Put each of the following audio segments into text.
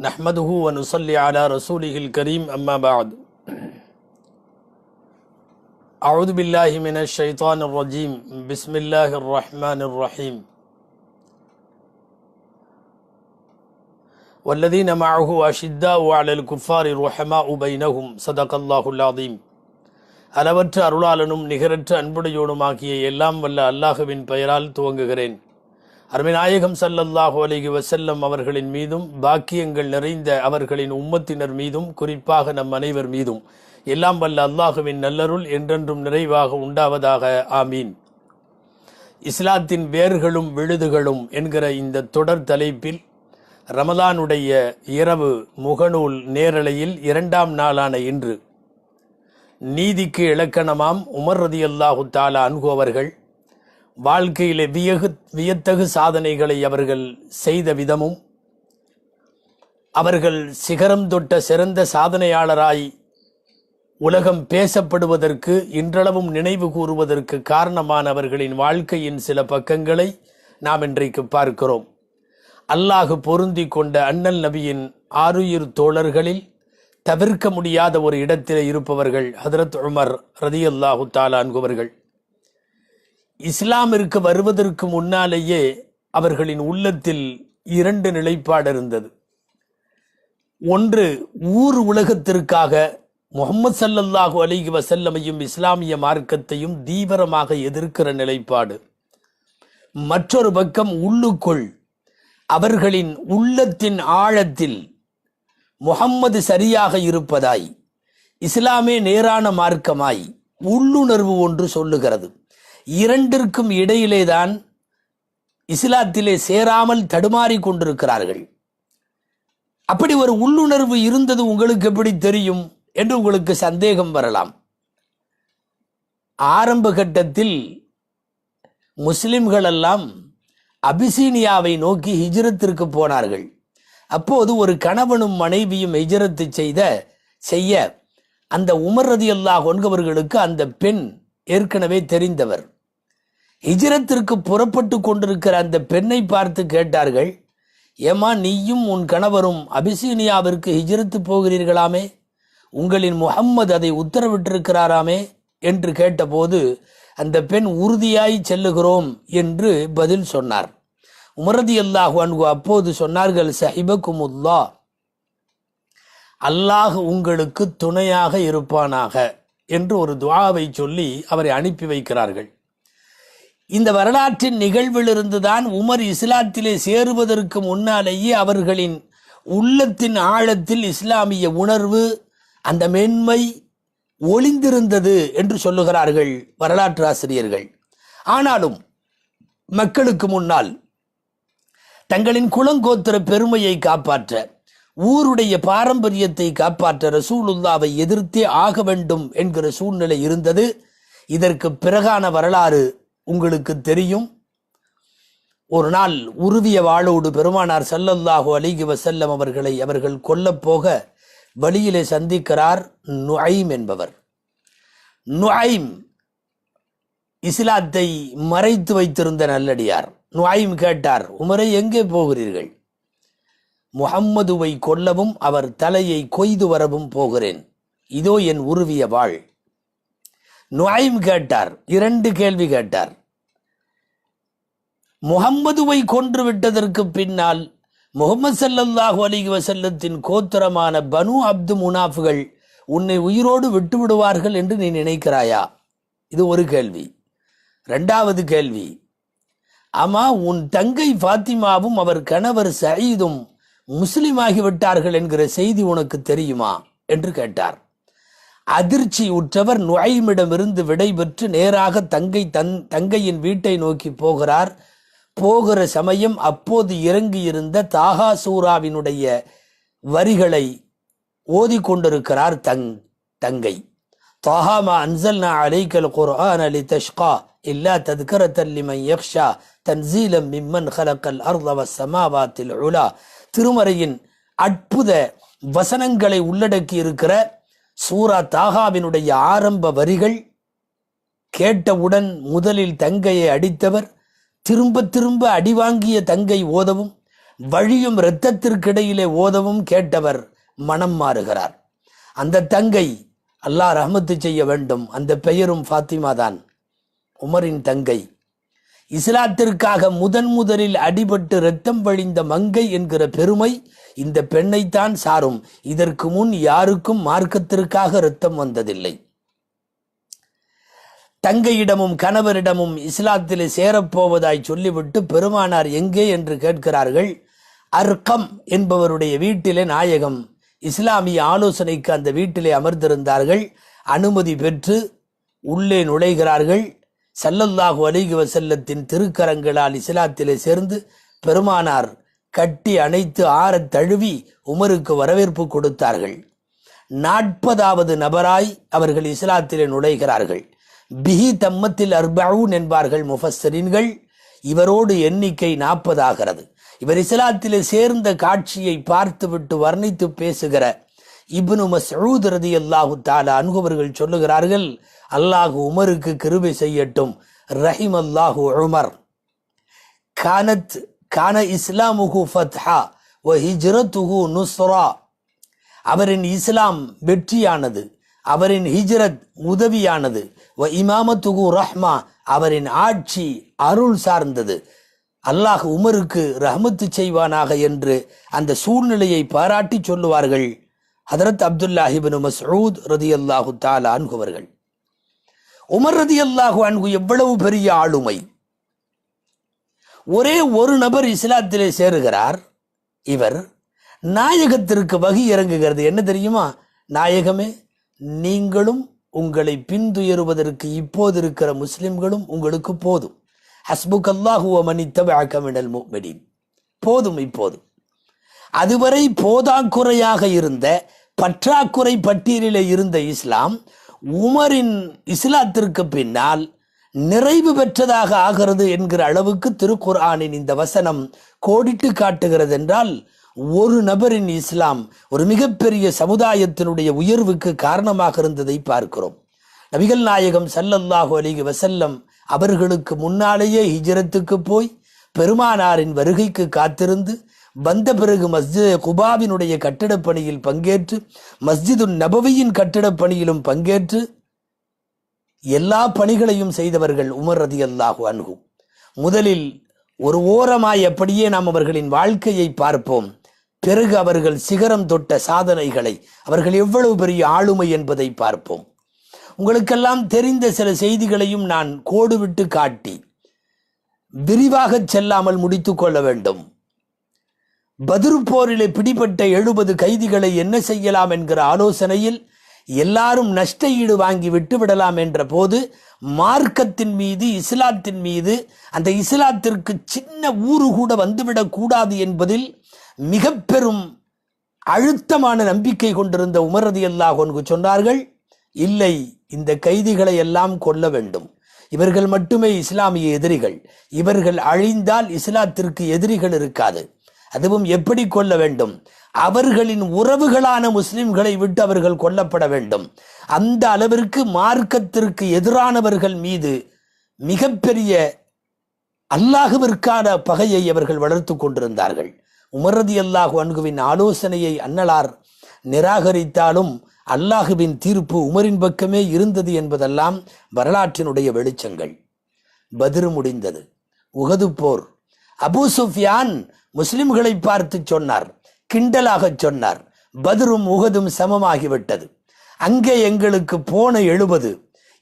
نحمده ونصلي على رسوله الكريم أما بعد أعوذ بالله من الشيطان الرجيم بسم الله الرحمن الرحيم والذين معه أشداء على الكفار رحماء بينهم صدق الله العظيم அளவற்ற அருளாளனும் நிகரற்ற அன்புடையோனுமாகிய எல்லாம் வல்ல அல்லாஹுவின் பெயரால் துவங்குகிறேன் அருமைநாயகம் சல்லல்லாஹு அலிகி வசல்லம் அவர்களின் மீதும் பாக்கியங்கள் நிறைந்த அவர்களின் உம்மத்தினர் மீதும் குறிப்பாக நம் அனைவர் மீதும். எல்லாம் வல்ல அல்லாஹுவின் நல்லருள் என்றென்றும் நிறைவாக உண்டாவதாக. ஆமீன். இஸ்லாத்தின் வேர்களும் விழுதுகளும் என்கிற இந்த தொடர் தலைப்பில் ரமலானுடைய இரவு முகநூல் நேரலையில் இரண்டாம் நாளான இன்று. நீதிக்கு இலக்கணமாம் உமர் ரதி அல்லாஹு தாலா அன்கு அவர்கள் வாழ்க்கையிலே வியகு வியத்தகு சாதனைகளை அவர்கள் செய்த விதமும் அவர்கள் சிகரம் தொட்ட சிறந்த சாதனையாளராய் உலகம் பேசப்படுவதற்கு இன்றளவும் நினைவு கூறுவதற்கு காரணமான அவர்களின் வாழ்க்கையின் சில பக்கங்களை நாம் இன்றைக்கு பார்க்கிறோம். அல்லாஹு பொருந்தி கொண்ட அண்ணல் நபியின் ஆருயிர் தோழர்களில் தவிர்க்க முடியாத ஒரு இடத்தில் இருப்பவர்கள் ஹதரத் உமர் ரதியல்லாஹு தாலான்குவர்கள் தாலா இஸ்லாமிற்கு வருவதற்கு முன்னாலேயே அவர்களின் உள்ளத்தில் இரண்டு நிலைப்பாடு இருந்தது. ஒன்று ஊர் உலகத்திற்காக முகமது சல்லல்லாஹு அலிஹி வசல்லமையும் இஸ்லாமிய மார்க்கத்தையும் தீவிரமாக எதிர்க்கிற நிலைப்பாடு. மற்றொரு பக்கம் உள்ளுக்குள் அவர்களின் உள்ளத்தின் ஆழத்தில் முகம்மது சரியாக இருப்பதாய் இஸ்லாமே நேரான மார்க்கமாய் உள்ளுணர்வு ஒன்று சொல்லுகிறது. இரண்டிற்கும் இடையிலேதான் இஸ்லாத்திலே சேராமல் தடுமாறி கொண்டிருக்கிறார்கள். அப்படி ஒரு உள்ளுணர்வு இருந்தது உங்களுக்கு எப்படி தெரியும் என்று உங்களுக்கு சந்தேகம் வரலாம். ஆரம்ப கட்டத்தில் முஸ்லிம்கள் எல்லாம் அபிசீனியாவை நோக்கி ஹிஜ்ரத்திற்கு போனார்கள். அப்போது ஒரு கணவனும் மனைவியும் ஹிஜரத்து செய்த செய்ய அந்த உமர் ரதி அல்லாஹ் ஒன்கவர்களுக்கு அந்த பெண் ஏற்கனவே தெரிந்தவர். ஹிஜரத்திற்கு புறப்பட்டு கொண்டிருக்கிற அந்த பெண்ணை பார்த்து கேட்டார்கள் ஏமா நீயும் உன் கணவரும் அபிசீனியாவிற்கு ஹிஜரத்து போகிறீர்களாமே? உங்களின் முகம்மது அதை உத்தரவிட்டிருக்கிறாராமே? என்று கேட்டபோது அந்த பெண் உறுதியாய் செல்லுகிறோம் என்று பதில் சொன்னார். உமரதி அல்லாஹு அன்கு அப்போது சொன்னார்கள் சஹிபகுமுல்லா அல்லாஹ் உங்களுக்கு துணையாக இருப்பானாக? என்று ஒரு துவாவை சொல்லி அவரை அனுப்பி வைக்கிறார்கள். இந்த வரலாற்றின் நிகழ்விலிருந்துதான் உமர் இஸ்லாத்திலே சேருவதற்கு முன்னாலேயே அவர்களின் உள்ளத்தின் ஆழத்தில் இஸ்லாமிய உணர்வு அந்த மென்மை ஒளிந்திருந்தது என்று சொல்லுகிறார்கள் வரலாற்று ஆசிரியர்கள். ஆனாலும் மக்களுக்கு முன்னால் தங்களின் குளங்கோத்திர பெருமையை காப்பாற்ற ஊருடைய பாரம்பரியத்தை காப்பாற்ற ரசூலுல்லாவை எதிர்த்தே ஆக வேண்டும் என்கிற சூழ்நிலை இருந்தது. இதற்கு பிறகான வரலாறு உங்களுக்கு தெரியும். ஒரு நாள் உருவிய வாளோடு பெருமானார் சல்லல்லாஹு அலிகி வசல்லம் அவர்களை அவர்கள் கொல்லப்போக வழியிலே சந்திக்கிறார் நுஐம் என்பவர். நுஐம் இஸ்லாத்தை மறைத்து வைத்திருந்த நல்லடியார். நுஐம் கேட்டார் உமரை எங்கே போகிறீர்கள்? முகம்மதுவை கொல்லவும் அவர் தலையை கொய்து வரவும் போகிறேன். இதோ என் உருவிய வாழ் நுவாயும் கேட்டார். இரண்டு கேள்வி கேட்டார். முகம்மதுவை கொன்று விட்டதற்கு பின்னால் முகமது சல்லல்லாஹு அலிக வசல்லத்தின் கோத்திரமான பனு அப்து முனாஃபுகள் உன்னை உயிரோடு விட்டு விடுவார்கள் என்று நீ நினைக்கிறாயா? இது ஒரு கேள்வி. ரெண்டாவது கேள்வி. ஆமா உன் தங்கை ஃபாத்திமாவும் அவர் கணவர் சயீதும் முஸ்லிமாகிவிட்டார்கள் என்கிற செய்தி உனக்கு தெரியுமா? என்று கேட்டார். அதிர்ச்சி உற்றவர் நுழைமிடமிருந்து விடைபெற்று நேராக தங்கை தன் தங்கையின் வீட்டை நோக்கி போகிறார். போகிற சமயம் அப்போது இறங்கியிருந்த தாகாசூராவினுடைய வரிகளை ஓதிக்கொண்டிருக்கிறார் தங் தங்கை. தாஹாமா அன்சல்னா அலைக்கல் குர்ஆன் அலி தஷ்கா இல்லா தத்கரத்தன் லிமன் யக்ஷா தன்சீலம் மிம்மன் ஹலக்கல் அர்லவ சமாவாத்தில் உலா. திருமறையின் அற்புத வசனங்களை உள்ளடக்கி இருக்கிற சூரா தாகாவினுடைய ஆரம்ப வரிகள் கேட்டவுடன் முதலில் தங்கையை அடித்தவர் திரும்ப திரும்ப அடி வாங்கிய தங்கை ஓதவும் வழியும் இரத்தத்திற்கிடையிலே ஓதவும் கேட்டவர் மனம் மாறுகிறார். அந்த தங்கை அல்லாஹ் ரஹமத்து செய்ய வேண்டும். அந்த பெயரும் ஃபாத்திமா தான் உமரின் தங்கை. இஸ்லாத்திற்காக முதன் முதலில் அடிபட்டு இரத்தம் வழிந்த மங்கை என்கிற பெருமை இந்த பெண்ணைத்தான் சாரும். இதற்கு முன் யாருக்கும் மார்க்கத்திற்காக இரத்தம் வந்ததில்லை. தங்கையிடமும் கணவரிடமும் இஸ்லாத்திலே சேரப்போவதாய் சொல்லிவிட்டு பெருமானார் எங்கே என்று கேட்கிறார்கள். அர்க்கம் என்பவருடைய வீட்டிலே நாயகம். இஸ்லாமிய ஆலோசனைக்கு அந்த வீட்டிலே அமர்ந்திருந்தார்கள். அனுமதி பெற்று உள்ளே நுழைகிறார்கள். சல்லல்லாஹு அலைஹி வசல்லத்தின் திருக்கரங்களால் இஸ்லாத்திலே சேர்ந்து பெருமானார் கட்டி அணைத்து ஆறத் தழுவி உமருக்கு வரவேற்பு கொடுத்தார்கள். நாற்பதாவது நபராய் அவர்கள் இஸ்லாத்திலே நுழைகிறார்கள். பிஹி தம்மத்தில் அர்பவுன் என்பார்கள் முஃபஸ்ஸரீன்கள். இவரோடு எண்ணிக்கை நாற்பதாகிறது. இவர் இஸ்லாத்திலே சேர்ந்த காட்சியை பார்த்துவிட்டு வர்ணித்து பேசுகிற இப்னு மசூத் ரதி அல்லாஹு தாலா அனுகவர்கள் சொல்லுகிறார்கள் அல்லாஹ் உமருக்கு கிருபை செய்யட்டும். ரஹிம் அல்லாஹு உமர். கானத் கான இஸ்லாமுகு ஃபத்ஹா வ ஹிஜ்ரத்துகு நுஸ்ரா. அவரின் இஸ்லாம் வெற்றியானது. அவரின் ஹிஜ்ரத் உதவியானது. வ இமாமத்துகு ரஹ்மா அவரின் ஆட்சி அருள் சார்ந்தது. அல்லாஹ் உமருக்கு ரஹமத்து செய்வானாக என்று அந்த சூழ்நிலையை பாராட்டி சொல்லுவார்கள். ஹதரத் அப்துல்லாஹிபின் ரதி அல்லாஹு தாலா அன்குவர்கள் உமர் ரதியல்லாஹு அன்பு எவ்வளவு பெரிய ஆளுமை. ஒரே ஒரு நபர் இஸ்லாத்திலே சேருகிறார். இவர் நாயகத்திற்கு வகி இறங்குகிறது. என்ன தெரியுமா? நாயகமே நீங்களும் உங்களை பின்துயருவதற்கு இப்போது இருக்கிற முஸ்லிம்களும் உங்களுக்கு போதும். ஹஸ்புக் மன்னித்த மனித்தமிழல் முக்மடீன் போதும் இப்போது. அதுவரை போதாக்குறையாக இருந்த பற்றாக்குறை பட்டியலில் இருந்த இஸ்லாம் உமரின் இஸ்லாத்திற்கு பின்னால் நிறைவு பெற்றதாக ஆகிறது என்கிற அளவுக்கு திருக்குர்ஆனின் இந்த வசனம் கோடிட்டு காட்டுகிறது என்றால் ஒரு நபரின் இஸ்லாம் ஒரு மிகப்பெரிய சமுதாயத்தினுடைய உயர்வுக்கு காரணமாக இருந்ததை பார்க்கிறோம். நபிகள் நாயகம் சல்லல்லாஹு அலிகி வசல்லம் அவர்களுக்கு முன்னாலேயே ஹிஜரத்துக்கு போய் பெருமானாரின் வருகைக்கு காத்திருந்து வந்த பிறகு மஸ்ஜித் குபாவினுடைய கட்டிடப் பணியில் பங்கேற்று மஸ்ஜிது நபவியின் கட்டிடப் பணியிலும் பங்கேற்று எல்லா பணிகளையும் செய்தவர்கள் உமர் ரதியல்லாஹு அன்ஹு. முதலில் ஒரு ஓரமாய் அப்படியே நாம் அவர்களின் வாழ்க்கையை பார்ப்போம். பிறகு அவர்கள் சிகரம் தொட்ட சாதனைகளை அவர்கள் எவ்வளவு பெரிய ஆளுமை என்பதை பார்ப்போம். உங்களுக்கெல்லாம் தெரிந்த சில செய்திகளையும் நான் கோடு விட்டு காட்டி விரிவாக செல்லாமல் முடித்து கொள்ள வேண்டும். பதிருப்போரிலே பிடிபட்ட எழுபது கைதிகளை என்ன செய்யலாம் என்கிற ஆலோசனையில் எல்லாரும் நஷ்ட ஈடு வாங்கி விட்டு விடலாம் என்ற போது மார்க்கத்தின் மீது இஸ்லாத்தின் மீது அந்த இஸ்லாத்திற்கு சின்ன ஊறு கூட வந்துவிடக் கூடாது என்பதில் மிக பெரும் அழுத்தமான நம்பிக்கை கொண்டிருந்த உமரதி அல்லாஹ் ஒன்று சொன்னார்கள் இல்லை இந்த கைதிகளை எல்லாம் கொல்ல வேண்டும். இவர்கள் மட்டுமே இஸ்லாமிய எதிரிகள். இவர்கள் அழிந்தால் இஸ்லாத்திற்கு எதிரிகள் இருக்காது. அதுவும் எப்படி கொல்ல வேண்டும்? அவர்களின் உறவுகளான முஸ்லிம்களை விட்டு அவர்கள் கொல்லப்பட வேண்டும். அந்த அளவிற்கு மார்க்கத்திற்கு எதிரானவர்கள் மீது மிகப்பெரிய அல்லாஹுவிற்கான பகையை அவர்கள் வளர்த்து கொண்டிருந்தார்கள். உமரதி அல்லாஹு அன்குவின் ஆலோசனையை அன்னலார் நிராகரித்தாலும் அல்லாஹுவின் தீர்ப்பு உமரின் பக்கமே இருந்தது என்பதெல்லாம் வரலாற்றினுடைய வெளிச்சங்கள். பதிரு முடிந்தது. உகது போர். அபு சுஃபியான் முஸ்லிம்களை பார்த்து சொன்னார் கிண்டலாக சொன்னார் பதிரும் உகதும் சமமாகிவிட்டது. அங்கே எங்களுக்கு போன எழுபது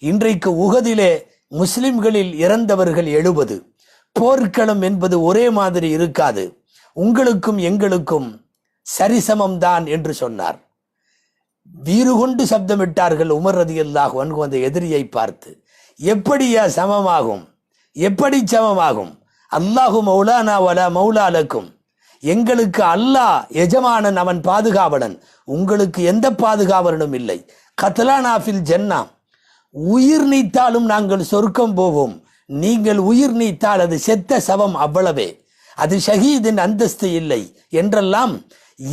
இன்றைக்கு உகதிலே முஸ்லிம்களில் இறந்தவர்கள் எழுபது. போர்க்களம் என்பது ஒரே மாதிரி இருக்காது உங்களுக்கும் எங்களுக்கும் சரிசமம்தான் என்று சொன்னார். வீறு கொண்டு சப்தமிட்டார்கள் உமர் ரதி அல்லாஹ் அந்த எதிரியை பார்த்து எப்படியா சமமாகும் எப்படி சமமாகும்? அல்லாஹு மௌலானா வலா மௌலாலக்கும். எங்களுக்கு அல்லாஹ் எஜமானன் அவன் பாதுகாவலன். உங்களுக்கு எந்த பாதுகாவலனும் இல்லை. கத்லானாஃபில் ஜன்னா. உயிர் நீத்தாலும் நாங்கள் சொர்க்கம் போவோம். நீங்கள் உயிர் நீத்தால் அது செத்த சவம் அவ்வளவே. அது ஷஹீதின் அந்தஸ்து இல்லை என்றெல்லாம்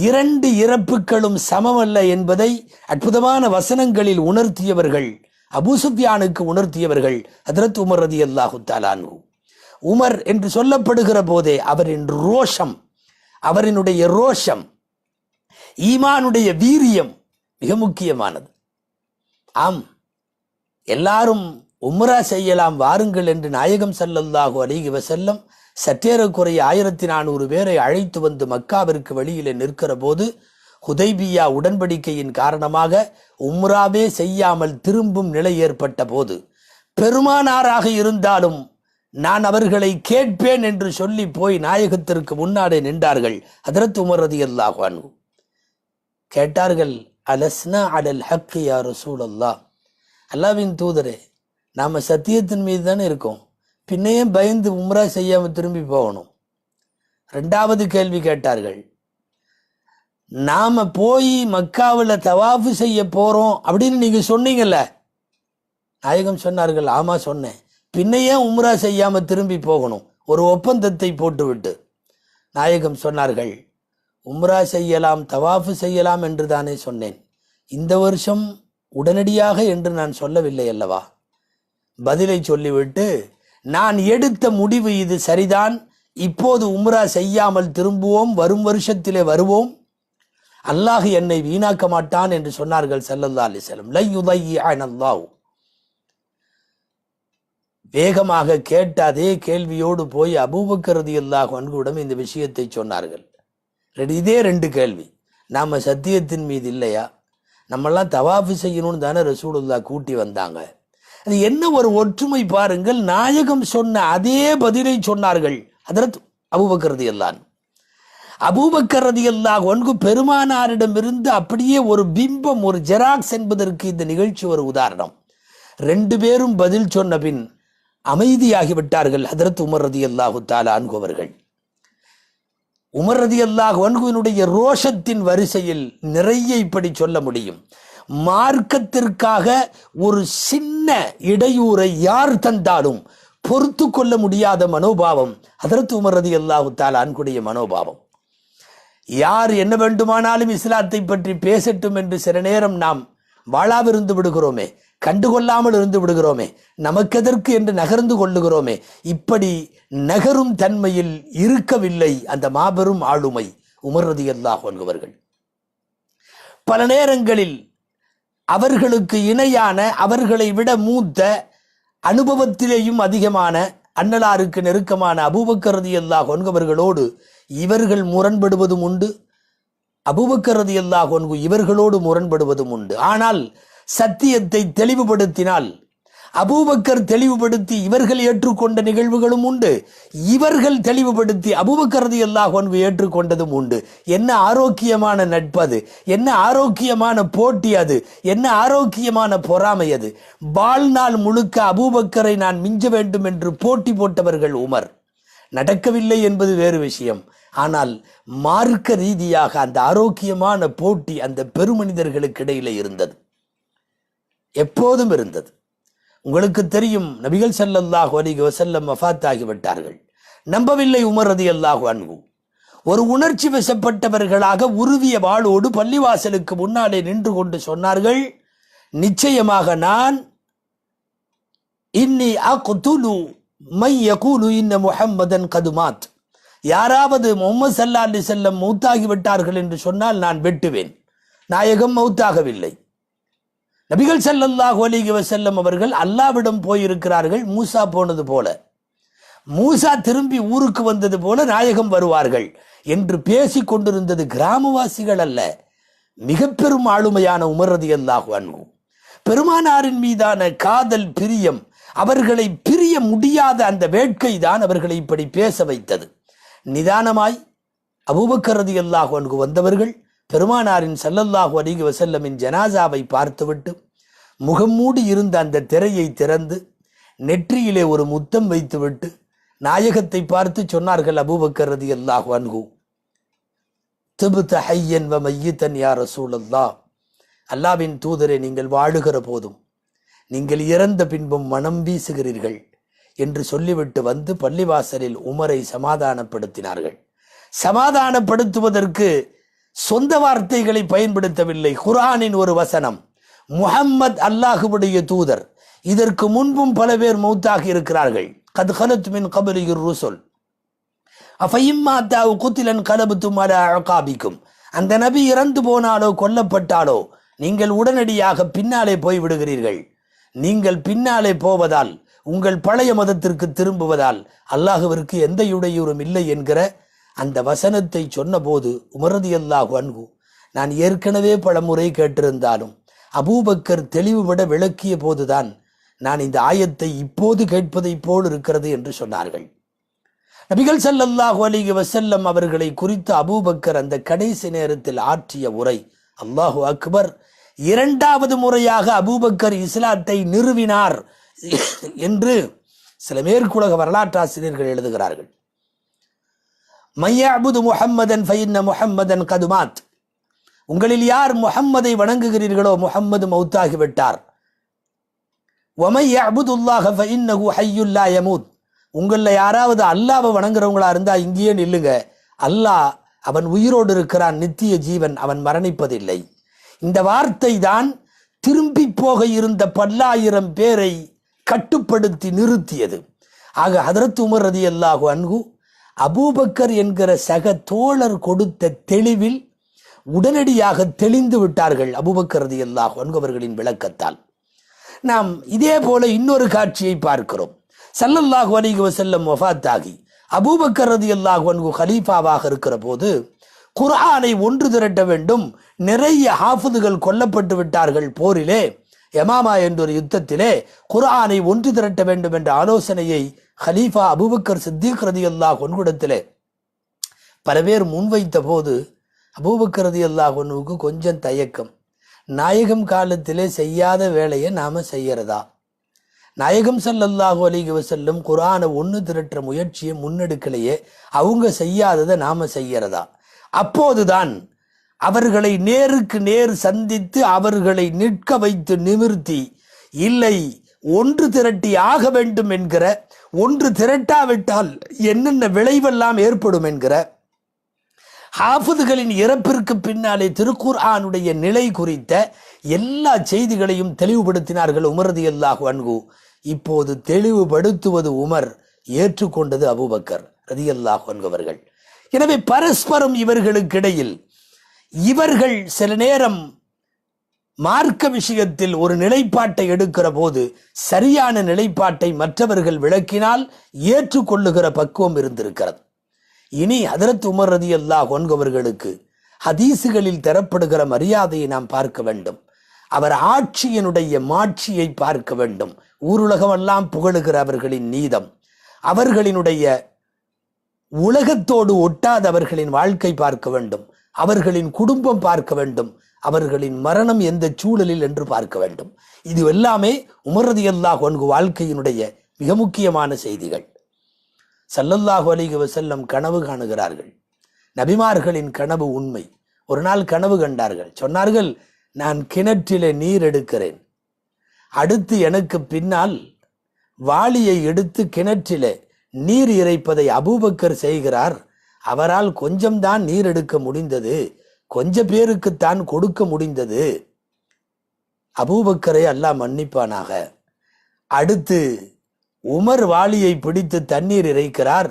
இரண்டு இறப்புகளும் சமமல்ல என்பதை அற்புதமான வசனங்களில் உணர்த்தியவர்கள் அபூசுஃபியானுக்கு உணர்த்தியவர்கள் ஹதரத் உமர் ரதி அல்லாஹு தாலானு உமர் என்று சொல்லப்படுகிற போதே அவரின் ரோஷம் அவரினுடைய ரோஷம் ஈமானுடைய வீரியம் மிக முக்கியமானது. ஆம் எல்லாரும் உம்ரா செய்யலாம் வாருங்கள் என்று நாயகம் ஸல்லல்லாஹு அலிகி வசல்லம் சற்றேறக்குறைய ஆயிரத்தி நானூறு பேரை அழைத்து வந்து மக்காவிற்கு வெளியிலே நிற்கிற போது ஹுதைபியா உடன்படிக்கையின் காரணமாக உம்ராவே செய்யாமல் திரும்பும் நிலை ஏற்பட்ட போது பெருமானாராக இருந்தாலும் நான் அவர்களை கேட்பேன் என்று சொல்லி போய் நாயகத்திற்கு முன்னாடி நின்றார்கள். ஹதரத் உமர் ரதி அன்ஹு. கேட்டார்கள் அலஸ்னா அலல் ஹக் யா ரசூலல்லாஹ்? அல்லாவின் தூதரே நாம் சத்தியத்தின் மீது தானே இருக்கோம். பின்னையே பயந்து உம்ரா செய்யாமல் திரும்பி போகணும்? ரெண்டாவது கேள்வி கேட்டார்கள் நாம் போய் மக்காவில் தவாஃபு செய்ய போகிறோம் அப்படின்னு நீங்கள் சொன்னீங்கல்ல? நாயகம் சொன்னார்கள் ஆமாம் சொன்னேன். பின்னையே உம்ரா செய்யாம திரும்பி போகணும்? ஒரு ஒப்பந்தத்தை போட்டுவிட்டு. நாயகம் சொன்னார்கள் உம்ரா செய்யலாம் தவாஃபு செய்யலாம் என்று தானே சொன்னேன். இந்த வருஷம் உடனடியாக என்று நான் சொல்லவில்லை அல்லவா? பதிலை சொல்லிவிட்டு நான் எடுத்த முடிவு இது சரிதான். இப்போது உம்ரா செய்யாமல் திரும்புவோம் வரும் வருஷத்திலே வருவோம். அல்லாஹ் என்னை வீணாக்க மாட்டான் என்று சொன்னார்கள் ஸல்லல்லாஹு அலிசலம் வஸல்லம். லை யுதையிஅன அல்லாஹ் வேகமாக கேட்ட அதே கேள்வியோடு போய் அபூபக்கர் ரலியல்லாஹு அன்ஹுவிடம் இந்த விஷயத்தை சொன்னார்கள். ரெண்டு- இதே ரெண்டு கேள்வி. நாம் சத்தியத்தின் மீது இல்லையா? நம்மெல்லாம் தவாஃபு செய்யணும்னு தானே ரசூலுல்லா கூட்டி வந்தாங்க. அது என்ன ஒரு ஒற்றுமை பாருங்கள் நாயகம் சொன்ன அதே பதிலை சொன்னார்கள். அதரத் அபூபக்கரதி ரலியல்லாஹு அபூபக்கரதி எல்லாம் ஒன்கு பெருமானாரிடமிருந்து அப்படியே ஒரு பிம்பம் ஒரு ஜெராக்ஸ் என்பதற்கு இந்த நிகழ்ச்சி ஒரு உதாரணம். ரெண்டு பேரும் பதில் சொன்ன பின் அமைதியாகி விட்டார்கள் ஹதரத் உமர் ரதியல்லாஹு தாலா அன்குவர்கள் உமர் ரதி அல்லாஹு அன்குவினுடைய ரோஷத்தின் வரிசையில் நிறைய இப்படி சொல்ல முடியும். மார்க்கத்திற்காக ஒரு சின்ன இடையூறை யார் தந்தாலும் பொறுத்து கொள்ள முடியாத மனோபாவம் ஹதரத் உமர் ரதியல்லாஹு தாலா அன்குடைய மனோபாவம். யார் என்ன வேண்டுமானாலும் இஸ்லாத்தை பற்றி பேசட்டும் என்று சில நேரம் நாம் வாழாவிருந்து விடுகிறோமே கண்டுகொள்ளாமல் இருந்து விடுகிறோமே நமக்கெதற்கு என்று நகர்ந்து கொள்ளுகிறோமே இப்படி நகரும் தன்மையில் இருக்கவில்லை அந்த மாபெரும் ஆளுமை உமர் அல்லாஹ் அன்ஹுவர்கள் பல நேரங்களில் அவர்களுக்கு இணையான அவர்களை விட மூத்த அனுபவத்திலேயும் அதிகமான அன்னலாருக்கு நெருக்கமான அபூபக்கரதி அல்லாஹ் அன்ஹுவர்களோடு இவர்கள் முரண்படுவதும் உண்டு. அபூபக்கர் ரதியல்லாஹு அன்ஹு இவர்களோடு முரண்படுவதும் உண்டு. ஆனால் சத்தியத்தை தெளிவுபடுத்தினால் அபூபக்கர் தெளிவுபடுத்தி இவர்கள் ஏற்றுக்கொண்ட நிகழ்வுகளும் உண்டு. இவர்கள் தெளிவுபடுத்தி அபூபக்கரது எல்லாம் ஒன்று ஏற்றுக்கொண்டதும் உண்டு. என்ன ஆரோக்கியமான நட்பது என்ன ஆரோக்கியமான போட்டி அது? என்ன ஆரோக்கியமான பொறாமை அது? வாழ்நாள் முழுக்க அபூபக்கரை நான் மிஞ்ச வேண்டும் என்று போட்டி போட்டவர்கள் உமர். நடக்கவில்லை என்பது வேறு விஷயம். ஆனால் மார்க்க ரீதியாக அந்த ஆரோக்கியமான போட்டி அந்த பெருமனிதர்களுக்கு இடையிலே இருந்தது. எப்போதும் இருந்தது. உங்களுக்கு தெரியும் நபிகள் செல்லல்லாஹு அலைஹி வசல்லம் வஃபாத் ஆகிவிட்டார்கள் நம்பவில்லை உமர் ரதியல்லாஹு அன்பு ஒரு உணர்ச்சி வசப்பட்டவர்களாக உருவிய வாளோடு பள்ளிவாசலுக்கு முன்னாலே நின்று கொண்டு சொன்னார்கள் நிச்சயமாக நான் இன்னி அக்துலு மை யகூலு இன்ன முஹம்மதன் கதுமாத். யாராவது முகமது சல்லா அலி செல்லம் மௌத்தாகி விட்டார்கள் என்று சொன்னால் நான் வெட்டுவேன். நாயகம் மௌத்தாகவில்லை. நபிகள் ஸல்லல்லாஹு அலிகி வசல்லம் அவர்கள் அல்லாவிடம் போயிருக்கிறார்கள் மூசா போனது போல. மூசா திரும்பி ஊருக்கு வந்தது போல நாயகம் வருவார்கள் என்று பேசி கொண்டிருந்தது கிராமவாசிகள் அல்ல. மிக பெரும் ஆளுமையான உமரதி அல்லாஹு அன்பு பெருமானாரின் மீதான காதல் பிரியம் அவர்களை பிரிய முடியாத அந்த வேட்கை தான் அவர்களை இப்படி பேச வைத்தது. நிதானமாய் அபூபக்கர் அல்லாஹு அன்பு வந்தவர்கள் பெருமானாரின் சல்லல்லாஹு அலிக வசல்லமின் ஜனாசாவை பார்த்துவிட்டு முகம் மூடி இருந்த அந்த திரையை திறந்து நெற்றியிலே ஒரு முத்தம் வைத்துவிட்டு நாயகத்தை பார்த்து சொன்னார்கள் அபூபக்கர் ரதியல்லாஹு அன்ஹு திபுத்த ஹையன் வ மையத்தன் யார் ரசூலல்லாஹ் அல்லாவின் தூதரை நீங்கள் வாழுகிற போதும் நீங்கள் இறந்த பின்பும் மனம் வீசுகிறீர்கள் என்று சொல்லிவிட்டு வந்து பள்ளிவாசலில் உமரை சமாதானப்படுத்தினார்கள். சமாதானப்படுத்துவதற்கு சொந்த வார்த்தைகளை பயன்படுத்தவில்லை. குரானின் ஒரு வசனம் முஹம்மத் அல்லாஹுவுடைய தூதர் இதற்கு முன்பும் பல பேர் மௌத்தாகி இருக்கிறார்கள். கத் ஹலத் மின் கபலியுர் ருசுல். அஃபைம்மாத்தாவு குத்திலன் கலபுத்தும் அழகாபிக்கும் அந்த நபி இறந்து போனாலோ கொல்லப்பட்டாலோ நீங்கள் உடனடியாக பின்னாலே போய் விடுகிறீர்கள். நீங்கள் பின்னாலே போவதால் உங்கள் பழைய மதத்திற்கு திரும்புவதால் அல்லாஹுவிற்கு எந்த இடையூறும் இல்லை என்கிற அந்த வசனத்தை சொன்னபோது உமரதி அல்லாஹு அன்பு நான் ஏற்கனவே பல முறை கேட்டிருந்தாலும் அபூபக்கர் தெளிவுபட விளக்கிய போதுதான் நான் இந்த ஆயத்தை இப்போது கேட்பதைப் போல் இருக்கிறது என்று சொன்னார்கள். நபிகள் சல்லல்லாஹு அலைஹி வசல்லம் அவர்களை குறித்து அபூபக்கர் அந்த கடைசி நேரத்தில் ஆற்றிய உரை அல்லாஹு அக்பர் இரண்டாவது முறையாக அபூபக்கர் இஸ்லாத்தை நிறுவினார் என்று சில மேற்குலக வரலாற்றாசிரியர்கள் எழுதுகிறார்கள். மையாபுது முஹம்மதன் ஃபைன்ன முஹம்மதன் கதுமாத் உங்களில் யார் முஹம்மதை வணங்குகிறீர்களோ முஹம்மது மௌத்தாகிவிட்டார் ஒமை ஃபைன்னகு ஹையுல்லா யமூத். உங்களில் யாராவது அல்லாவை வணங்குறவங்களா இருந்தால் இங்கேயே நில்லுங்க. அல்லாஹ் அவன் உயிரோடு இருக்கிறான் நித்திய ஜீவன் அவன் மரணிப்பதில்லை. இந்த வார்த்தை தான் திரும்பி போக இருந்த பல்லாயிரம் பேரை கட்டுப்படுத்தி நிறுத்தியது. ஆக ஹதரத் உமர் ரதி அல்லாஹு அன்கு அபூபக்கர் என்கிற சக தோழர் கொடுத்த தெளிவில் உடனடியாக தெளிந்து விட்டார்கள் அபூபக்கர் ரதி என்பவர்களின் அவர்களின் விளக்கத்தால். நாம் இதே போல இன்னொரு காட்சியை பார்க்கிறோம். சல்லல்லாஹு அலைஹி வசல்லம் வஃபாத்தாகி அபூபக்கர் ரலியல்லாஹு அன்ஹு ஹலீஃபாவாக இருக்கிற போது குர்ஆனை ஒன்று திரட்ட வேண்டும். நிறைய ஹாஃபுதுகள் கொல்லப்பட்டு விட்டார்கள் போரிலே. யமாமா என்றொரு யுத்தத்திலே குர்ஆனை ஒன்று திரட்ட வேண்டும் என்ற ஆலோசனையை ஹலீஃபா அபுபக்கர் சித்திக் ரதி அல்லாஹ் ஒன்குடத்தில் பல பேர் முன்வைத்த போது அபூபக்கர் அல்லாஹ் அன்ஹுவுக்கு கொஞ்சம் தயக்கம். நாயகம் காலத்திலே செய்யாத வேலையை நாம் செய்யறதா? நாயகம் சல்லல்லாஹு அலைஹி வசல்லும் குரானை ஒன்று திரட்டுற முயற்சியை முன்னெடுக்கலையே அவங்க செய்யாததை நாம் செய்யறதா? அப்போதுதான் அவர்களை நேருக்கு நேர் சந்தித்து அவர்களை நிற்க வைத்து நிமிர்த்தி இல்லை ஒன்று திரட்டி ஆக வேண்டும் என்கிற ஒன்று திரட்டாவிட்டால் என்னென்ன விளைவெல்லாம் ஏற்படும் என்கிற ஹாஃபிதுகளின் இறப்பிற்கு பின்னாலே திருக்குர்ஆனுடைய நிலை குறித்த எல்லா செய்திகளையும் தெளிவுபடுத்தினார்கள் உமரதி அல்லாஹ் அன்கு இப்போது தெளிவுபடுத்துவது உமர் ஏற்றுக்கொண்டது அபுபக்கர் ரதி அல்லாஹ் அன்கு எனவே பரஸ்பரம் இவர்களுக்கிடையில் இவர்கள் சில நேரம் மார்க்க விஷயத்தில் ஒரு நிலைப்பாட்டை எடுக்கிற போது சரியான நிலைப்பாட்டை மற்றவர்கள் விளக்கினால் ஏற்றுக்கொள்ளுகிற பக்குவம் இருந்திருக்கிறது. இனி அதரத் உமர் ரதி அல்லா ஒன்கவர்களுக்கு ஹதீசுகளில் தரப்படுகிற மரியாதையை நாம் பார்க்க வேண்டும். அவர் ஆட்சியினுடைய மாட்சியை பார்க்க வேண்டும். ஊருலகமெல்லாம் புகழுகிற அவர்களின் நீதம். அவர்களினுடைய உலகத்தோடு ஒட்டாத அவர்களின் வாழ்க்கை பார்க்க வேண்டும். அவர்களின் குடும்பம் பார்க்க வேண்டும். அவர்களின் மரணம் எந்த சூழலில் என்று பார்க்க வேண்டும். இது எல்லாமே உமரதி அல்லாஹ் ஒன்கு வாழ்க்கையினுடைய மிக முக்கியமான செய்திகள். சல்லல்லாஹு அலிக வசல்லம் கனவு காணுகிறார்கள். நபிமார்களின் கனவு உண்மை. ஒரு நாள் கனவு கண்டார்கள். சொன்னார்கள் நான் கிணற்றிலே நீர் எடுக்கிறேன். அடுத்து எனக்கு பின்னால் வாளியை எடுத்து கிணற்றிலே நீர் இறைப்பதை அபூபக்கர் செய்கிறார். அவரால் கொஞ்சம்தான் நீர் எடுக்க முடிந்தது. கொஞ்ச பேருக்குத்தான் கொடுக்க முடிந்தது. அபூபக்கரை அல்லாஹ் மன்னிப்பானாக. அடுத்து உமர் வாளியை பிடித்து தண்ணீர் இறைக்கிறார்.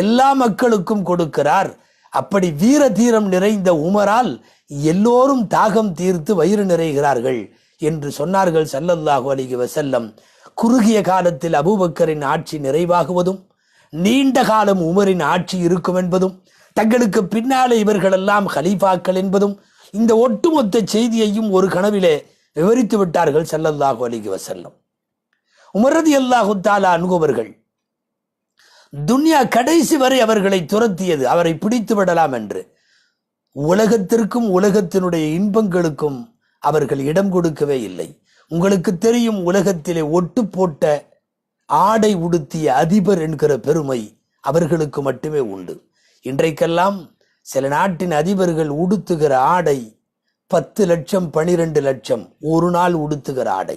எல்லா மக்களுக்கும் கொடுக்கிறார். அப்படி வீர தீரம் நிறைந்த உமரால் எல்லோரும் தாகம் தீர்த்து வயிறு நிறைகிறார்கள் என்று சொன்னார்கள் சல்லல்லாஹு அலிகி வசல்லம் குறுகிய காலத்தில் அபூபக்கரின் ஆட்சி நிறைவாகுவதும் நீண்ட காலம் உமரின் ஆட்சி இருக்கும் என்பதும் தங்களுக்கு பின்னாலே இவர்களெல்லாம் ஹலீஃபாக்கள் என்பதும் இந்த ஒட்டுமொத்த செய்தியையும் ஒரு கனவிலே விவரித்து விட்டார்கள் செல்லல்லாஹு அலிகி வசல்லம் உமரதி அல்லாஹு தாலா அணுகுவர்கள் துன்யா கடைசி வரை அவர்களை துரத்தியது அவரை பிடித்து விடலாம் என்று. உலகத்திற்கும் உலகத்தினுடைய இன்பங்களுக்கும் அவர்கள் இடம் கொடுக்கவே இல்லை. உங்களுக்கு தெரியும் உலகத்திலே ஒட்டு போட்ட ஆடை உடுத்திய அதிபர் என்கிற பெருமை அவர்களுக்கு மட்டுமே உண்டு. இன்றைக்கெல்லாம் சில நாட்டின் அதிபர்கள் உடுத்துகிற ஆடை பத்து லட்சம் பனிரெண்டு லட்சம் ஒரு நாள் உடுத்துகிற ஆடை.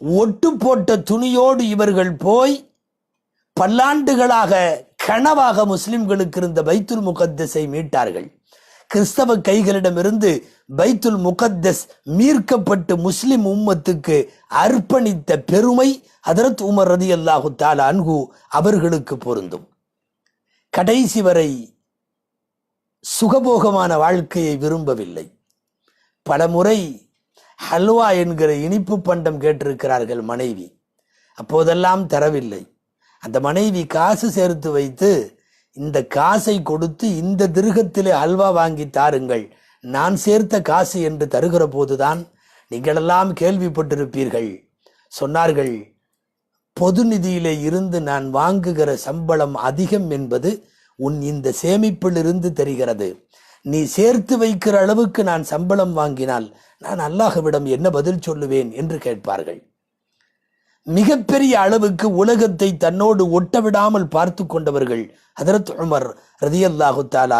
ஒட்டு போட்ட துணியோடு இவர்கள் போய் பல்லாண்டுகளாக கனவாக முஸ்லிம்களுக்கு இருந்த பைத்துல் முகத்தஸை மீட்டார்கள். கிறிஸ்தவ கைகளிடமிருந்து பைத்துல் முகத்தஸ் மீட்கப்பட்டு முஸ்லிம் உம்மத்துக்கு அர்ப்பணித்த பெருமை ஹதரத் உமர் ரதி அல்லாஹு தாலா அன்ஹு அவர்களுக்கு பொருந்தும். கடைசி வரை சுகபோகமான வாழ்க்கையை விரும்பவில்லை. பலமுறை ஹல்வா என்கிற இனிப்பு பண்டம் கேட்டிருக்கிறார்கள் மனைவி. அப்போதெல்லாம் தரவில்லை. அந்த மனைவி காசு சேர்த்து வைத்து இந்த காசை கொடுத்து இந்த திருகத்திலே அல்வா வாங்கி தாருங்கள். நான் சேர்த்த காசு என்று தருகிற போதுதான் நீங்களெல்லாம் கேள்விப்பட்டிருப்பீர்கள். சொன்னார்கள் பொது நிதியிலே இருந்து நான் வாங்குகிற சம்பளம் அதிகம் என்பது உன் இந்த சேமிப்பிலிருந்து தெரிகிறது. நீ சேர்த்து வைக்கிற அளவுக்கு நான் சம்பளம் வாங்கினால் நான் அல்லாஹுவிடம் என்ன பதில் சொல்லுவேன் என்று கேட்பார்கள். மிகப்பெரிய அளவுக்கு உலகத்தை தன்னோடு ஒட்ட விடாமல் பார்த்து கொண்டவர்கள் ஹதரத் உமர் ரதியல்லாஹு தாலா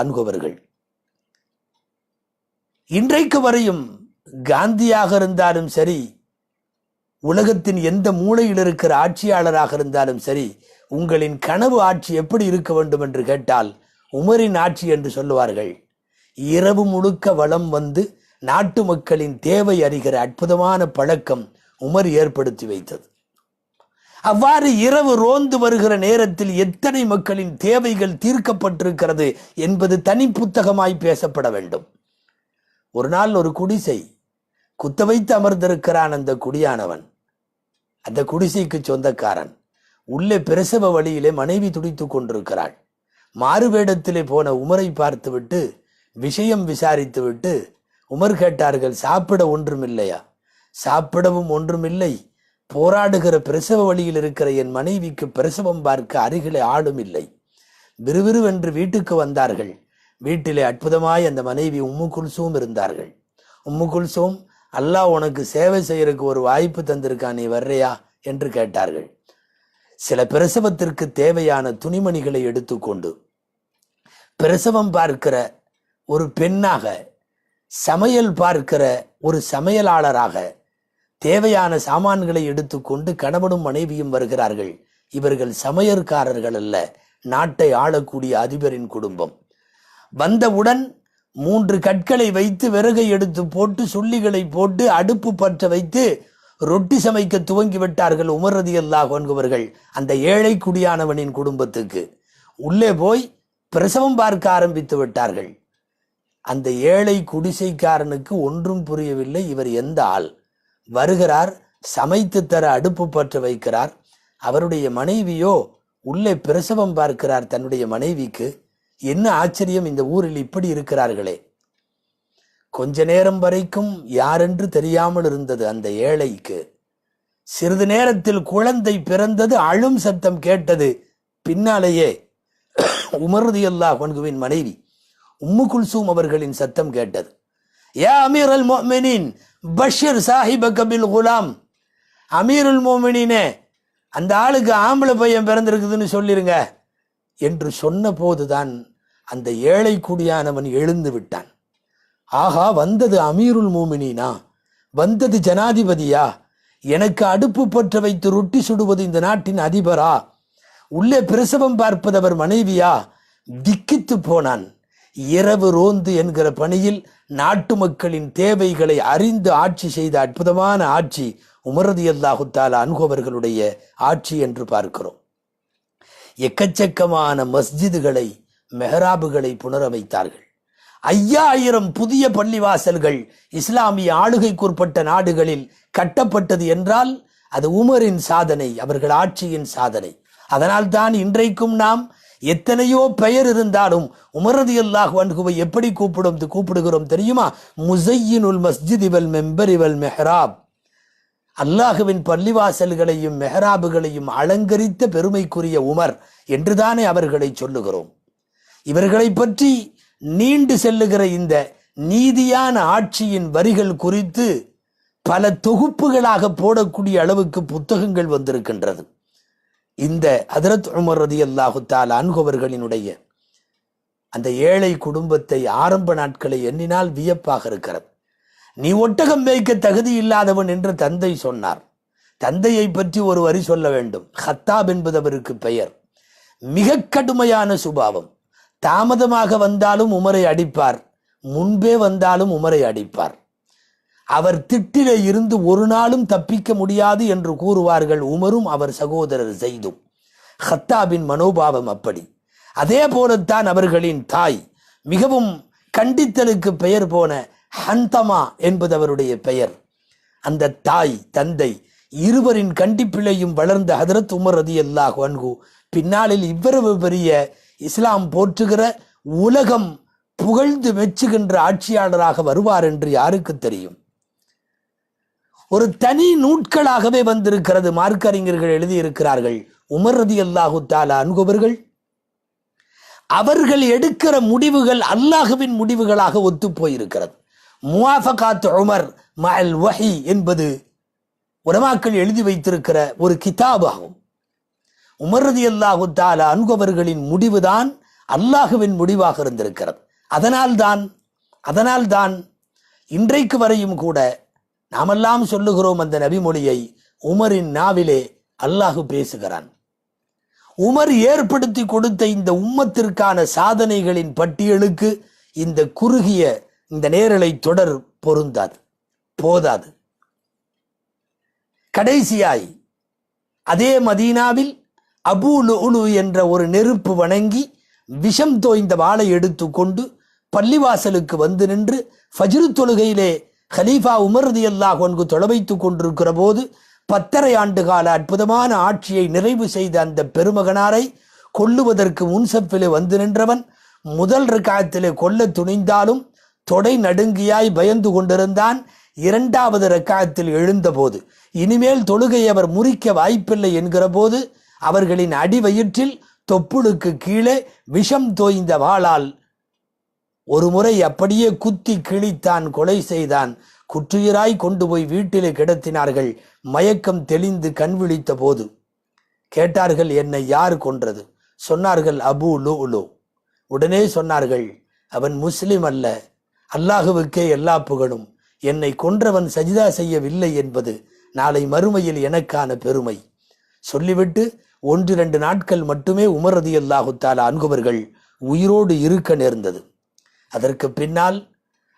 இன்றைக்கு வரையும் காந்தியாக இருந்தாலும் சரி உலகத்தின் எந்த மூலையில் இருக்கிற ஆட்சியாளராக இருந்தாலும் சரி உங்களின் கனவு ஆட்சி எப்படி இருக்க வேண்டும் என்று கேட்டால் உமரின் ஆட்சி என்று சொல்லுவார்கள். இரவு முழுக்க வளம் வந்து நாட்டு மக்களின் தேவை அறிகிற அற்புதமான பழக்கம் உமர் ஏற்படுத்தி வைத்தது. அவ்வாறு இரவு ரோந்து வருகிற நேரத்தில் எத்தனை மக்களின் தேவைகள் தீர்க்கப்பட்டிருக்கிறது என்பது தனி புத்தகமாய் பேசப்பட வேண்டும். ஒரு நாள் ஒரு குடிசை குத்த வைத்து அமர்ந்திருக்கிறான் அந்த குடியானவன். அந்த குடிசைக்கு சொந்தக்காரன். உள்ளே பிரசவ வழியிலே மனைவி துடித்துக் கொண்டிருக்கிறாள். மாறுவேடத்திலே போன உமரை பார்த்துவிட்டு விஷயம் விசாரித்துவிட்டு உமர் கேட்டார்கள் சாப்பிட ஒன்றுமில்லையா? சாப்பிடவும் ஒன்றுமில்லை. போராடுகிற பிரசவ வழியில் இருக்கிற என் மனைவிக்கு பிரசவம் பார்க்க அருகிலே ஆளும் இல்லை. விறுவிறுவென்று வீட்டுக்கு வந்தார்கள். வீட்டிலே அற்புதமாய் அந்த மனைவி உம்மு குல்சூம் இருந்தார்கள். உம்மு குல்சூம் அல்லாஹ் உனக்கு சேவை செய்யறதுக்கு ஒரு வாய்ப்பு தந்திருக்கான் நீ வர்றியா? என்று கேட்டார்கள். சில பிரசவத்திற்கு தேவையான துணிமணிகளை எடுத்துக்கொண்டு பிரசவம் பார்க்கிற ஒரு பெண்ணாக சமையல் பார்க்கிற ஒரு சமையலாளராக தேவையான சாமான்களை எடுத்துக்கொண்டு கணவனும் மனைவியும் வருகிறார்கள். இவர்கள் சமையற்காரர்கள் அல்ல நாட்டை ஆளக்கூடிய அதிபரின் குடும்பம். வந்தவுடன் மூன்று கற்களை வைத்து விறகை எடுத்து போட்டு சுள்ளிகளை போட்டு அடுப்பு பற்ற வைத்து ரொட்டி சமைக்க துவங்கி விட்டார்கள் உமரதி அல்லாஹ் என்பவர்கள் அந்த ஏழை குடியானவனின் குடும்பத்துக்கு. உள்ளே போய் பிரசவம் பார்க்க ஆரம்பித்து விட்டார்கள். அந்த ஏழை குடிசைக்காரனுக்கு ஒன்றும் புரியவில்லை. இவர் எந்த ஆள்? வருகிறார் சமைத்து தர அடுப்பு பற்ற வைக்கிறார். அவருடைய மனைவியோ உள்ளே பிரசவம் பார்க்கிறார் தன்னுடைய மனைவிக்கு. என்ன ஆச்சரியம் இந்த ஊரில் இப்படி இருக்கிறார்களே? கொஞ்ச நேரம் வரைக்கும் யாரென்று தெரியாமல் இருந்தது அந்த ஏழைக்கு. சிறிது நேரத்தில் குழந்தை பிறந்தது அழும் சத்தம் கேட்டது. பின்னாலேயே உமர்தி அல்லா வன்குவின் மனைவி உம்மு குல்சூம் அவர்களின் சத்தம் கேட்டது. ஏ அமீர் அல் மோமினின் பஷீர் சாஹிப கபில் குலாம். அமீருல் மோமினினே அந்த ஆளுக்கு ஆம்பளை பையன் பிறந்திருக்குதுன்னு சொல்லிருங்க. என்று சொன்னபோதுதான் அந்த ஏழை குடியானவன் எழுந்து விட்டான். ஆகா வந்தது அமீருல் மூமினினா? வந்தது ஜனாதிபதியா? எனக்கு அடுப்பு பற்ற வைத்து ரொட்டி சுடுவது இந்த நாட்டின் அதிபரா? உள்ளே பிரசவம் பார்ப்பதவர் மனைவியா? திக்கித்து போனான். இரவு ரோந்து என்கிற பணியில் நாட்டு மக்களின் தேவைகளை அறிந்து ஆட்சி செய்த அற்புதமான ஆட்சி உமரதி அல்லாஹு ஆட்சி என்று பார்க்கிறோம். எக்கச்சக்கமான மஸ்ஜிதுகளை மெஹராபுகளை புனரமைத்தார்கள். ஐயாயிரம் புதிய பள்ளிவாசல்கள் இஸ்லாமிய ஆளுகைக்குட்பட்ட நாடுகளில் கட்டப்பட்டது என்றால் அது உமரின் சாதனை அவர்கள் ஆட்சியின் சாதனை. அதனால்தான் இன்றைக்கும் நாம் எத்தனையோ பெயர் இருந்தாலும் உமரது அல்லாஹ் வன்குவை எப்படி கூப்பிடும் கூப்பிடுகிறோம் தெரியுமா? முசையினுல் மஸ்ஜித் இவல் மெம்பர் இவல் மெஹராப். அல்லாஹுவின் பள்ளிவாசல்களையும் மெஹராபுகளையும் அலங்கரித்த பெருமைக்குரிய உமர் என்றுதானே அவர்களை சொல்லுகிறோம். இவர்களை பற்றி நீண்டு செல்லுகிற இந்த நீதியான ஆட்சியின் வரிகள் குறித்து பல தொகுப்புகளாக போடக்கூடிய அளவுக்கு புத்தகங்கள் வந்திருக்கின்றது. இந்த அதரத் உமர் ரதி அல்லாஹு தால் அந்த ஏழை குடும்பத்தை ஆரம்ப நாட்களை எண்ணினால் வியப்பாக இருக்கிறது. நீ ஒட்டகம் மேய்க்க தகுதி இல்லாதவன் என்று தந்தை சொன்னார். தந்தையை பற்றி ஒரு வரி சொல்ல வேண்டும். ஹத்தாப் என்பது அவருக்கு பெயர். மிக கடுமையான சுபாவம். தாமதமாக வந்தாலும் உமரை அடிப்பார். முன்பே வந்தாலும் உமரை அடிப்பார். அவர் திட்டிலே இருந்து ஒரு நாளும் தப்பிக்க முடியாது என்று கூறுவார்கள். உமரும் அவர் சகோதரர் செய்தும். ஹத்தாபின் மனோபாவம் அப்படி. அதே போலத்தான் அவர்களின் தாய். மிகவும் கண்டித்தலுக்கு பெயர் போன ஹந்தமா என்பது அவருடைய பெயர். அந்த தாய் தந்தை இருவரின் கண்டிப்பிலையும் வளர்ந்த ஹதரத் உமர் ரதி அல்லாஹ் அன்கு பின்னாளில் இவ்வளவு பெரிய இஸ்லாம் போற்றுகிற உலகம் புகழ்ந்து மெச்சுகின்ற ஆட்சியாளராக வருவார் என்று யாருக்கு தெரியும்? ஒரு தனி நூட்களாகவே வந்திருக்கிறது மார்க்கறிஞர்கள் எழுதியிருக்கிறார்கள். உமர் ரதி அல்லாஹு தாலா அன்குபர்கள் அவர்கள் எடுக்கிற முடிவுகள் அல்லாஹுவின் முடிவுகளாக ஒத்து போயிருக்கிறது. முவாஃபகாத் உமர் மல் வஹி என்பது உலமாக்கள் எழுதி வைத்திருக்கிற ஒரு கிதாபாகும். உமர்ரதி உமர் அல்லாஹு தாலா அன்குவர்களின் முடிவுதான் அல்லாஹுவின் முடிவாக இருந்திருக்கிறது. அதனால்தான் அதனால்தான் இன்றைக்கு வரையும் கூட நாமெல்லாம் சொல்லுகிறோம் அந்த நபிமொழியை உமரின் நாவிலே அல்லாஹு பேசுகிறான். உமர் ஏற்படுத்தி கொடுத்த இந்த உம்மத்திற்கான சாதனைகளின் பட்டியலுக்கு இந்த குறுகிய இந்த நேரலை தொடர் பொருந்தாது போதாது. கடைசியாய் அதே மதீனாவில் அபூலு உலு என்ற ஒரு நெருப்பு வணங்கி விஷம் தோய்ந்த வாளை எடுத்துக்கொண்டு பள்ளிவாசலுக்கு வந்து நின்று ஃபஜ்ரு தொழுகையிலே ஹலீஃபா உமர்தி அல்லாஹ் ஒன்று தொலைவைத்துக் கொண்டிருக்கிற போது பத்தரை ஆண்டு கால அற்புதமான ஆட்சியை நிறைவு செய்த அந்த பெருமகனாரை கொல்லுவதற்கு முன்சப்பிலே வந்து நின்றவன் முதல் ரக்காயத்திலே கொல்ல துணிந்தாலும் தொடை நடுங்கியாய் பயந்து கொண்டிருந்தான். இரண்டாவது ரக்காயத்தில் எழுந்தபோது இனிமேல் தொழுகை அவர் முறிக்க வாய்ப்பில்லை என்கிற போது அவர்களின் அடிவயிற்றில் தொப்புளுக்கு கீழே விஷம் தோய்ந்த வாளால் ஒரு முறை அப்படியே குத்தி கிழித்தான் கொலை செய்தான். குற்றுயிராய் கொண்டு போய் வீட்டிலே கிடத்தினார்கள். மயக்கம் தெளிந்து கண் விழித்த போது கேட்டார்கள் என்னை யார் கொன்றது? சொன்னார்கள் அபு லு உடனே சொன்னார்கள் அவன் முஸ்லிம் அல்ல. அல்லாஹுவுக்கே எல்லா புகழும். என்னை கொன்றவன் சஜிதா செய்யவில்லை என்பது நாளை மறுமையில் எனக்கான பெருமை. சொல்லிவிட்டு ஒன்று இரண்டு நாட்கள் மட்டுமே உமரதி அல்லாஹு தாலா அன்குவர்கள் உயிரோடு இருக்க நேர்ந்தது. அதற்கு பின்னால்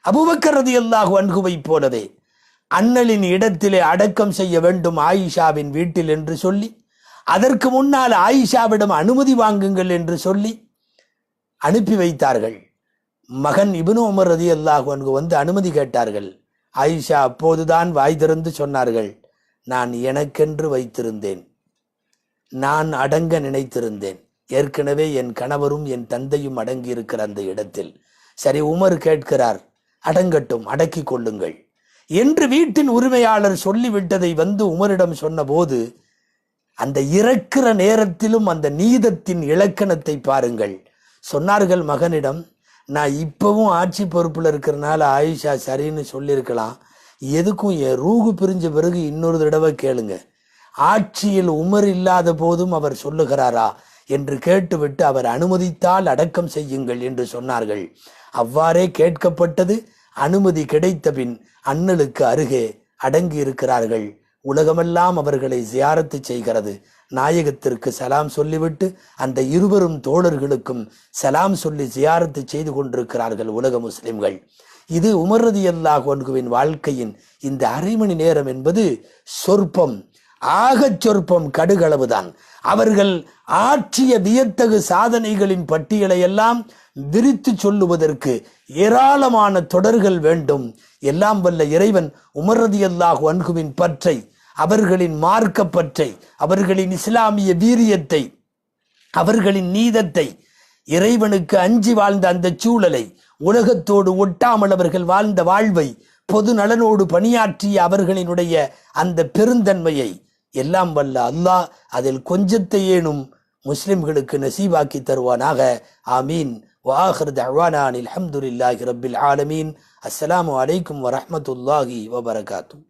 அபுபக்கர் ரதி அல்லாஹு அன்குவைப் போலவே அண்ணலின் இடத்திலே அடக்கம் செய்ய வேண்டும் ஆயிஷாவின் வீட்டில் என்று சொல்லி அதற்கு முன்னால் ஆயிஷாவிடம் அனுமதி வாங்குங்கள் என்று சொல்லி அனுப்பி வைத்தார்கள். மகன் இப்னு உமர் ரதி அல்லாஹு அன்கு வந்து அனுமதி கேட்டார்கள். ஆயிஷா அப்போதுதான் வாய் திறந்து சொன்னார்கள். நான் எனக்கென்று வைத்திருந்தேன். நான் அடங்க நினைத்திருந்தேன். ஏற்கனவே என் கணவரும் என் தந்தையும் அடங்கி இருக்கிற அந்த இடத்தில். சரி உமர் கேட்கிறார். அடங்கட்டும் அடக்கி கொள்ளுங்கள். என்று வீட்டின் உரிமையாளர் சொல்லிவிட்டதை வந்து உமரிடம் சொன்னபோது அந்த இறக்கிற நேரத்திலும் அந்த நீதத்தின் இலக்கணத்தை பாருங்கள். சொன்னார்கள் மகனிடம் நான் இப்பவும் ஆட்சி பொறுப்பில் இருக்கிறனால ஆயுஷா சரின்னு சொல்லியிருக்கலாம். எதுக்கும் என் ரூகு பிரிஞ்ச பிறகு இன்னொரு தடவை கேளுங்க. ஆட்சியில் உமர் இல்லாத போதும் அவர் சொல்லுகிறாரா என்று கேட்டுவிட்டு அவர் அனுமதித்தால் அடக்கம் செய்யுங்கள் என்று சொன்னார்கள். அவ்வாறே கேட்கப்பட்டது. அனுமதி கிடைத்த பின் அண்ணலுக்கு அருகே அடங்கி இருக்கிறார்கள் உலகமெல்லாம் அவர்களை ஜியாரத்து செய்கிறது. நாயகத்திற்கு சலாம் சொல்லிவிட்டு அந்த இருவரும் தோழர்களுக்கும் சலாம் சொல்லி ஜியாரத்து செய்து கொண்டிருக்கிறார்கள் உலக முஸ்லிம்கள். இது உமரதி அல்லாஹ் ஒன்குவின் வாழ்க்கையின் இந்த அரை மணி நேரம் என்பது சொற்பம் ஆகச் சொற்பம் கடுகளவுதான். அவர்கள் ஆற்றிய வியத்தகு சாதனைகளின் பட்டியலை எல்லாம் விரித்து சொல்லுவதற்கு ஏராளமான தொடர்கள் வேண்டும். எல்லாம் வல்ல இறைவன் உமரதி அல்லாஹ் அன்குவின் பற்றை அவர்களின் மார்க்கப்பற்றை அவர்களின் இஸ்லாமிய வீரியத்தை அவர்களின் நீதத்தை இறைவனுக்கு அஞ்சி வாழ்ந்த அந்த சூழலை உலகத்தோடு ஒட்டாமல் அவர்கள் வாழ்ந்த வாழ்வை பொது நலனோடு பணியாற்றிய அவர்களினுடைய அந்த பெருந்தன்மையை எல்லாம் வல்ல அல்லாஹ் அதில் கொஞ்சத்தையேனும் முஸ்லிம்களுக்கு நசீவாக்கி தருவானாக. ஆமீன். வாஹர் தவானான் அல்ஹம்துலில்லாஹி ரப்பில் ஆலமீன். அஸ்ஸலாமு அலைக்கும் வரமத்துல்லாஹி வபரகாத்துஹ்.